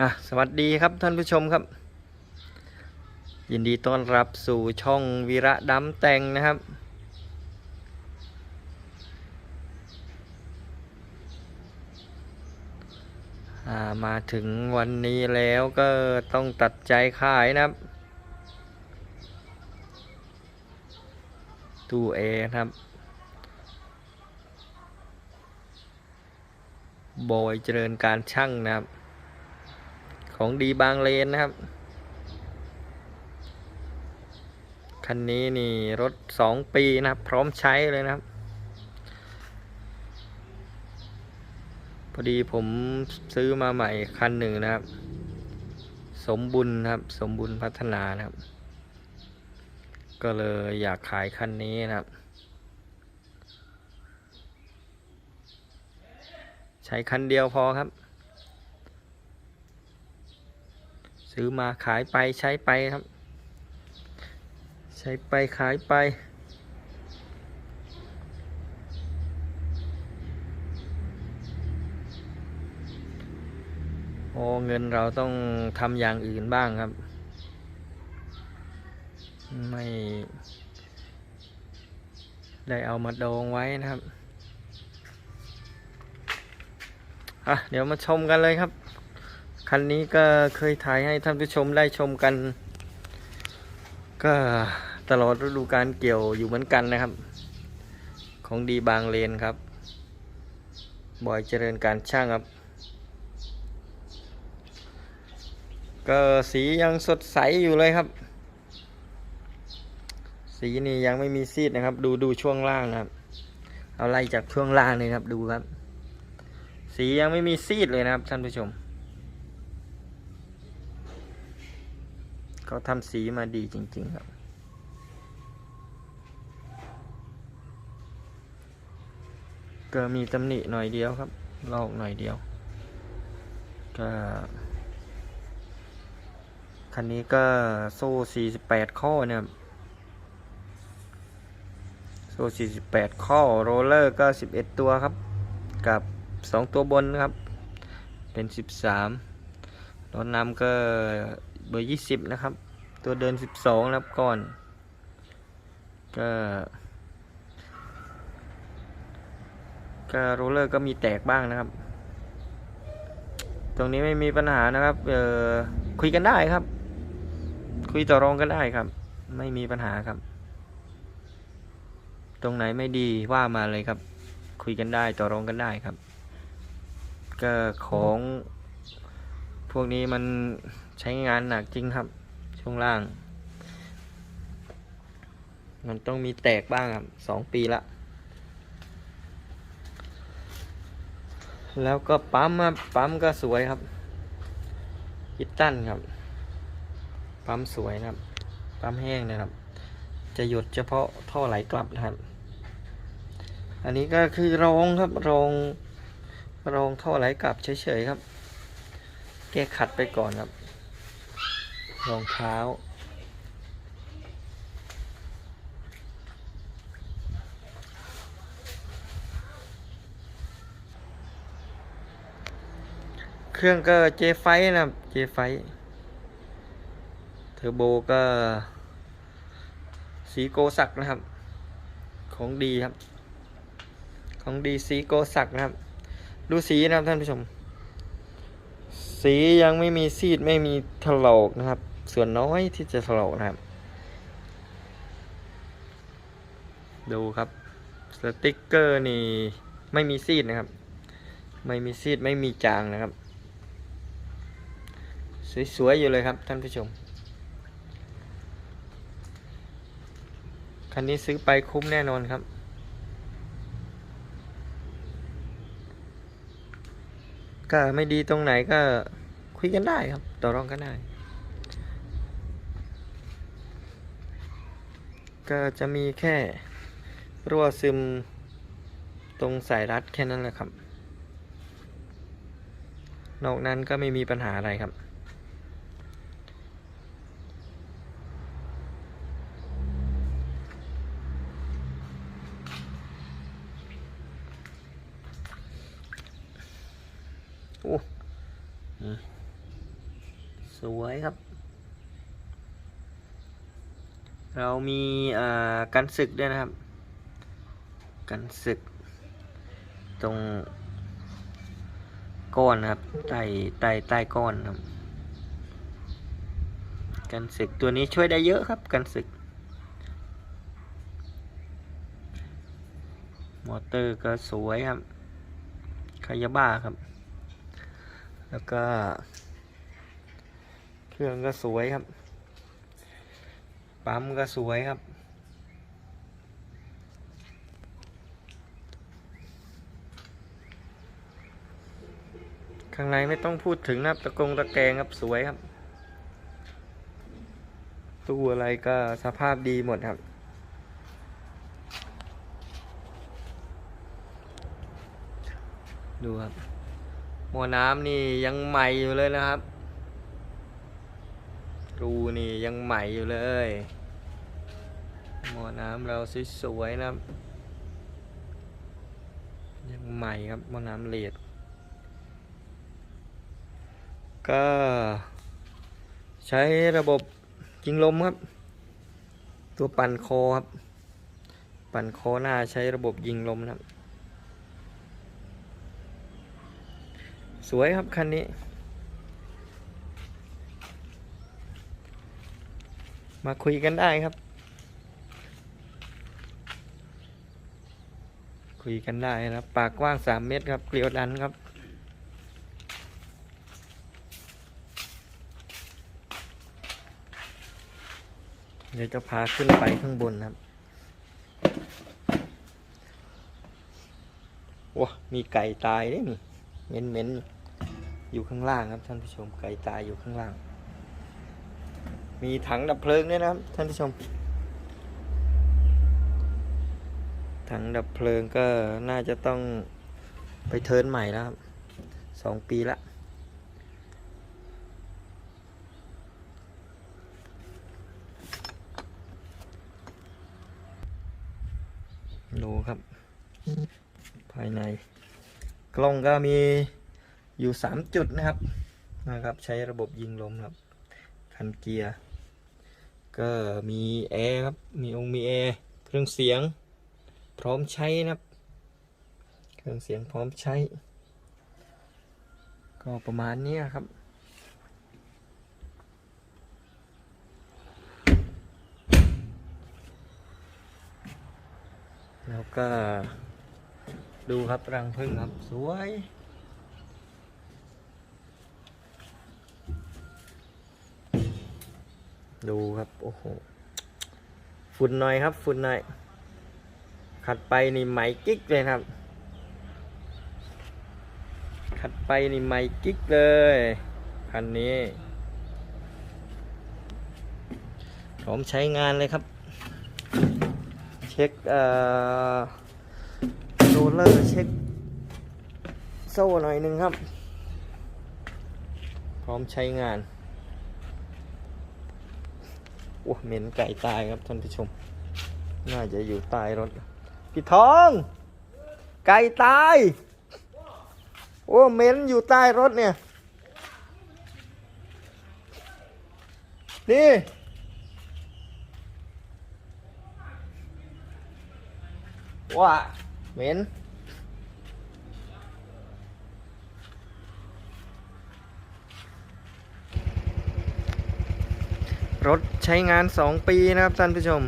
อะสวัสดีครับท่านผู้ชมครับ ยินดีต้อนรับสู่ช่องวีระดำแต่งนะครับามาถึงวันนี้แล้วก็ต้องตัดใจขายนะครับตู้เอครับบอยเจริญการช่างนะครับ ของดีบางเลนนะครับ คันนี้นี่รถสองปีนะครับ พร้อมใช้เลยนะครับ พอดีผมซื้อมาใหม่คันหนึ่งนะครับ สมบุญนะครับ สมบุญพัฒนานะครับ ก็เลยอยากขายคันนี้นะครับใช้คันเดียวพอครับ ซื้อมาขายไปใช้ไปครับ ใช้ไปขายไป โอ้เงินเราต้องทำอย่างอื่นบ้างครับ ไม่ ได้เอามาดองไว้นะครับอะเดี๋ยวมาชมกันเลยครับ คันนี้ก็เคยถ่ายให้ท่านผู้ชมได้ชมกัน ก็ตลอดฤดูการเกี่ยวอยู่เหมือนกันนะครับ ของดีบางเลนครับ บอยเจริญการช่างครับ ก็สียังสดใสอยู่เลยครับ สีนี่ยังไม่มีซีดนะครับ ดูดูช่วงล่างนะครับ เอาไล่จากช่วงล่างเลยครับดูครับ สียังไม่มีซีดเลยนะครับท่านผู้ชม เขาทำสีมาดีจริง ๆ ครับ ก็มีตำหนิหน่อยเดียวครับ ลอกหน่อยเดียว ก็คันนี้ก็โซ่ 48 ข้อเนี่ย โซ่ 48 ข้อ โรลเลอร์ก็ 11 ตัวครับ กับ 2 ตัวบนครับ เป็น 13รถน้ำก็ เบอร์20นะครับ ตัวเดิน12นะครับก่อน ก็ก็โรลเลอร์ก็มีแตกบ้างนะครับ ตรงนี้ไม่มีปัญหานะครับ เออคุยกันได้ครับ คุยต่อรองกันได้ครับ ไม่มีปัญหาครับ ตรงไหนไม่ดีว่ามาเลยครับ คุยกันได้ต่อรองกันได้ครับ ก็ของ พวกนี้มันใช้งานหนักจริงครับ ช่วงล่าง มันต้องมีแตกบ้างครับสองปีละ แล้วก็ปั๊มครับปั๊มก็สวยครับคิตตันครับ ปั๊มสวยนะครับ ปั๊มแห้งนะครับ จะหยดเฉพาะท่อไหลกลับนะครับ อันนี้ก็คือรองครับรองรองท่อไหลกลับเฉยๆครับ แก้ขัดไปก่อนครับ รองเท้า เครื่องก็เจไฟนะครับ เจไฟ เทอร์โบก็ สีโกสักนะครับ ของดีครับ ของดีสีโกสักนะครับ ดูสีนะครับท่านผู้ชม สียังไม่มีซีดไม่มีถลอกนะครับ ส่วนน้อยที่จะถลอกนะครับ ดูครับ สติกเกอร์นี่ไม่มีซีดนะครับ ไม่มีซีดไม่มีจางนะครับ สวยๆอยู่เลยครับท่านผู้ชม คันนี้ซื้อไปคุ้มแน่นอนครับก็ไม่ดีตรงไหนก็ คุยกันได้ครับ ต่อรองกันได้ ก็จะมีแค่รั่วซึมตรงสายรัดแค่นั้นแหละครับ นอกนั้นก็ไม่มีปัญหาอะไรครับโอ้อืม สวยครับ เรามีอ่ากันศึกด้วยนะครับ กันศึก ตรงก้อนครับใต้ใต้ใต้ก้อนครับ กันศึกตัวนี้ช่วยได้เยอะครับ กันศึก มอเตอร์ก็สวยครับคายาบ้าครับ แล้วก็ เครื่องก็สวยครับ ปั๊มก็สวยครับ ข้างในไม่ต้องพูดถึงนะครับ ตะกงตะแกรงครับสวยครับ ตู้อะไรก็สภาพดีหมดครับดูครับหม้อน้ำนี่ยังใหม่อยู่เลยนะครับ รูนี่ยังใหม่อยู่เลยหม้อน้ำเราสวยๆนะครับ ยังใหม่ครับหม้อน้ำเลดก็ใช้ระบบยิงลมครับ ตัวปั่นคอครับ ปั่นคอหน้าใช้ระบบยิงลมนะครับ สวยครับคันนี้ มาคุยกันได้ครับ คุยกันได้นะครับ ปากกว้าง3เมตรครับ เกลียวดันครับ เดี๋ยวจะพาขึ้นไปข้างบนครับว้ามีไก่ตายด้วยนี่เหม็นเหม็นๆอยู่ข้างล่างครับท่านผู้ชมไก่ตายอยู่ข้างล่าง มีถังดับเพลิงด้วยนะครับ ท่านผู้ชม ถังดับเพลิงก็น่าจะต้องไปเทิร์นใหม่แล้วครับสองปีละดูครับ ภายใน กล้องก็มีอยู่สามจุดนะครับนะครับ ใช้ระบบยิงลมครับ คันเกียร์ ก็มีแอร์ครับ มีองค์มีแอร์เครื่องเสียง พร้อมใช้นะครับ เครื่องเสียงพร้อมใช้ ก็ประมาณนี้ครับแล้วก็ดูครับรังพึ่งครับ สวย ดูครับ โอ้โห ฝุ่นหน่อยครับฝุ่นหน่อย ขัดไปนี่ไหมกิ๊กเลยครับ ขัดไปนี่ไหมกิ๊กเลยคันนี้พร้อมใช้งานเลยครับ เช็คเอ่อโรลเลอร์เช็คโซ่หน่อยหนึ่งครับ พร้อมใช้งาน โอ้เหม็นไก่ตายครับท่านผู้ชม น่าจะอยู่ใต้รถ พี่ทอง ไก่ตาย โอ้เหม็นอยู่ใต้รถเนี่ย นี่ว่าเหม็น รถใช้งาน 2 ปีนะครับท่านผู้ชม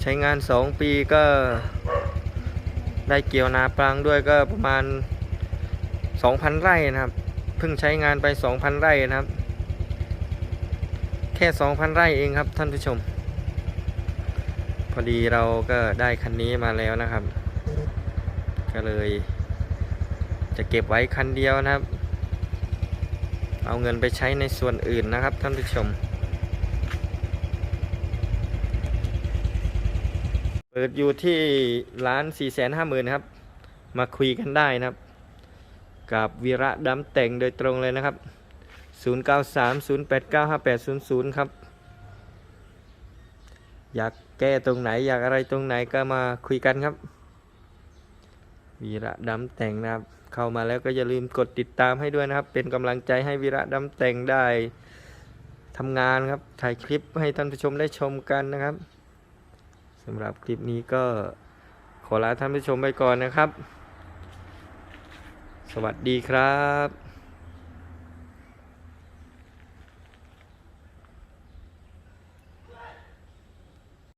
ใช้งาน 2 ปีก็ ได้เกี่ยวนาปลังด้วยก็ประมาณ 2,000 ไร่นะครับเพิ่งใช้งานไป 2,000 ไร่นะครับ แค่ 2,000 ไร่เองครับท่านผู้ชม พอดีเราก็ได้คันนี้มาแล้วนะครับ ก็เลย จะเก็บไว้คันเดียวนะครับ เอาเงินไปใช้ในส่วนอื่นนะครับท่านผู้ชม เปิดอยู่ที่ร้าน 4 5 0 0 0 0นครับ มาคุยกันได้นะครับ กับวีระดำแต่งโดยตรงเลยนะครับ 0930895800 ครับ อยากแก้ตรงไหนอยากอะไรตรงไหนก็มาคุยกันครับ วีระดำแต่งนะครับ เข้ามาแล้วก็อย่าลืมกดติดตามให้ด้วยนะครับ เป็นกำลังใจให้วีระดำแต่งได้ทำงานครับ ถ่ายคลิปให้ท่านผู้ชมได้ชมกันนะครับ สำหรับคลิปนี้ก็ขอลาท่านผู้ชมไปก่อนนะครับ สวัสดีครับ